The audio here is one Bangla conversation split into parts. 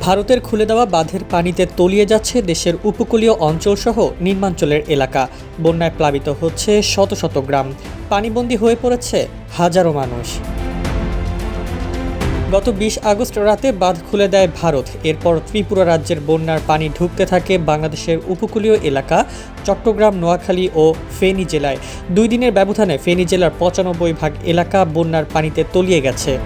ভারতের খুলে দেওয়া বাঁধের পানিতে তলিয়ে যাচ্ছে দেশের উপকূলীয় অঞ্চলসহ নিম্নাঞ্চলের এলাকা। বন্যায় প্লাবিত হচ্ছে শত শত গ্রাম। পানিবন্দী হয়ে পড়েছে হাজারো মানুষ। গত বিশ আগস্ট রাতে বাঁধ খুলে দেয় ভারত। এরপর ত্রিপুরা রাজ্যের বন্যার পানি ঢুকতে থাকে বাংলাদেশের উপকূলীয় এলাকা, চট্টগ্রাম, নোয়াখালী ও ফেনী জেলায়। দুই দিনের ব্যবধানে ফেনী জেলার পঁচানব্বই ভাগ এলাকা বন্যার পানিতে তলিয়ে গেছে।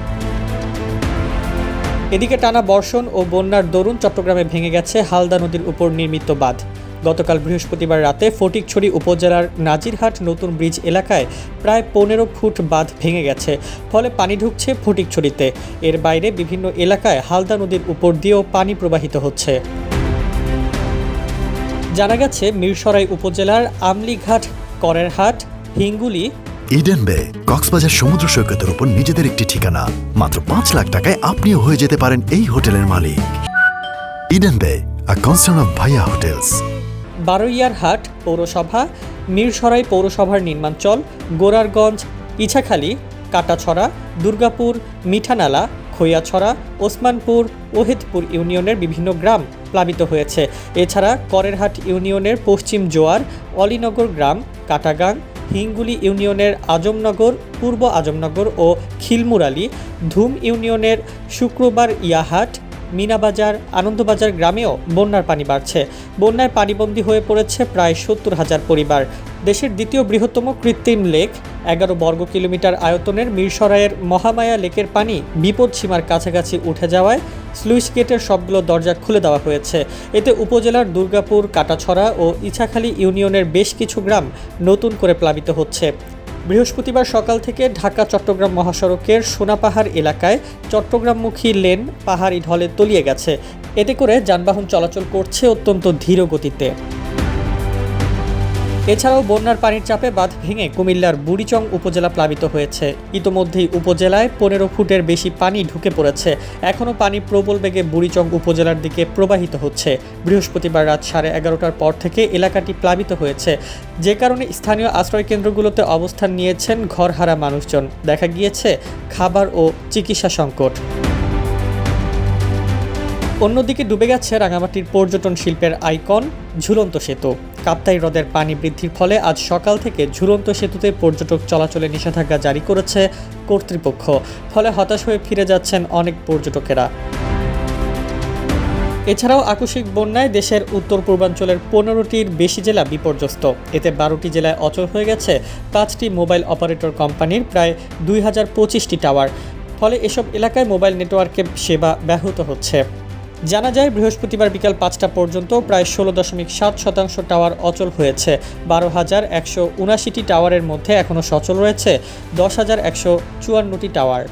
এদিকে টানা বর্ষণ ও বন্যার দরুন চট্টগ্রামে ভেঙে গেছে হালদা নদীর উপর নির্মিত বাঁধ। গতকাল বৃহস্পতিবার রাতে ফটিকছড়ি উপজেলার নাজিরহাট নতুন ব্রিজ এলাকায় প্রায় পনেরো ফুট বাঁধ ভেঙে গেছে, ফলে পানি ঢুকছে ফটিকছড়িতে। এর বাইরে বিভিন্ন এলাকায় হালদা নদীর উপর দিয়েও পানি প্রবাহিত হচ্ছে। জানা গেছে, মিরসরাই উপজেলার আমলিঘাট, করেরহাট, হিঙ্গুলি ইডেন বে কক্সবাজার সমুদ্র সৈকতের উপর নিজেদের একটি ঠিকানা। মাত্র পাঁচ লাখ টাকায় আপনিও হয়ে যেতে পারেন এই হোটেলের মালিক। Eden Bay a concern of Bhaiya hotels Baraiyarhat পৌরসভা, মিরসরাই পৌরসভার নির্মাঞ্চল গোরারগঞ্জ, ইছাখালী, কাটাছড়া, দুর্গাপুর, মিঠানালা, খৈয়াছড়া, ওসমানপুর, ওহেদপুর ইউনিয়নের বিভিন্ন গ্রাম প্লাবিত হয়েছে। এছাড়া করেরহাট ইউনিয়নের পশ্চিম জোয়ার, অলিনগর গ্রাম, কাটাগাং হিঙ্গুলি ইউনিয়নের আজমনগর, পূর্ব আজমনগর ও খিলমুরালি ধুম ইউনিয়নের শুক্রবার ইয়াহাট, মিনাবাজার, আনন্দবাজার গ্রামেও বন্যার পানি বাড়ছে। বন্যায় পানিবন্দী হয়ে পড়েছে প্রায় সত্তর হাজার পরিবার। দেশের দ্বিতীয় বৃহত্তম কৃত্রিম লেক, এগারো বর্গ কিলোমিটার আয়তনের মিরসরাইয়ের মহামায়া লেকের পানি বিপদ সীমার কাছাকাছি উঠে যাওয়ায় স্লুইস গেটের সবগুলো দরজা খুলে দেওয়া হয়েছে। এতে উপজেলার দুর্গাপুর, কাটাছড়া ও ইছাখালী ইউনিয়নের বেশ কিছু গ্রাম নতুন করে প্লাবিত হচ্ছে। বৃহস্পতিবার সকাল থেকে ঢাকা চট্টগ্রাম মহাসড়কের সোনাপাহাড় এলাকায় চট্টগ্রামমুখী লেন পাহাড়ি ঢলে তলিয়ে গেছে। এতে করে যানবাহন চলাচল করছে অত্যন্ত ধীর গতিতে। এছাড়াও বন্যার পানির চাপে বাঁধ ভেঙে কুমিল্লার বুড়িচং উপজেলা প্লাবিত হয়েছে। ইতোমধ্যেই উপজেলায় পনেরো ফুটের বেশি পানি ঢুকে পড়েছে। এখনও পানি প্রবল বেগে বুড়িচং উপজেলার দিকে প্রবাহিত হচ্ছে। বৃহস্পতিবার রাত সাড়ে এগারোটার পর থেকে এলাকাটি প্লাবিত হয়েছে। যে কারণে স্থানীয় আশ্রয় কেন্দ্রগুলোতে অবস্থান নিয়েছেন ঘরহারা মানুষজন। দেখা গিয়েছে খাবার ও চিকিৎসা সংকট। অন্যদিকে ডুবে গেছে রাঙামাটির পর্যটন শিল্পের আইকন, ঝুলন্ত সেতু। কাপ্তাই হ্রদের পানি বৃদ্ধির ফলে আজ সকাল থেকে ঝুলন্ত সেতুতে পর্যটক চলাচলে নিষেধাজ্ঞা জারি করেছে কর্তৃপক্ষ। ফলে হতাশ হয়ে ফিরে যাচ্ছেন অনেক পর্যটকেরা। এছাড়াও আকস্মিক বন্যায় দেশের উত্তর পূর্বাঞ্চলের পনেরোটির বেশি জেলা বিপর্যস্ত। এতে বারোটি জেলায় অচল হয়ে গেছে পাঁচটি মোবাইল অপারেটর কোম্পানির প্রায় দুই হাজার পঁচিশটি টাওয়ার। ফলে এসব এলাকায় মোবাইল নেটওয়ার্কের সেবা ব্যাহত হচ্ছে। জানা যায়, বৃহস্পতিবার বিকাল পাঁচটা পর্যন্ত প্রায় ষোলো দশমিক সাত শতাংশ টাওয়ার অচল হয়েছে। বারো হাজার একশো উনাশিটি টাওয়ারের মধ্যে এখনও সচল রয়েছে। দশ হাজার একশো চুয়ান্নটি টাওয়ার।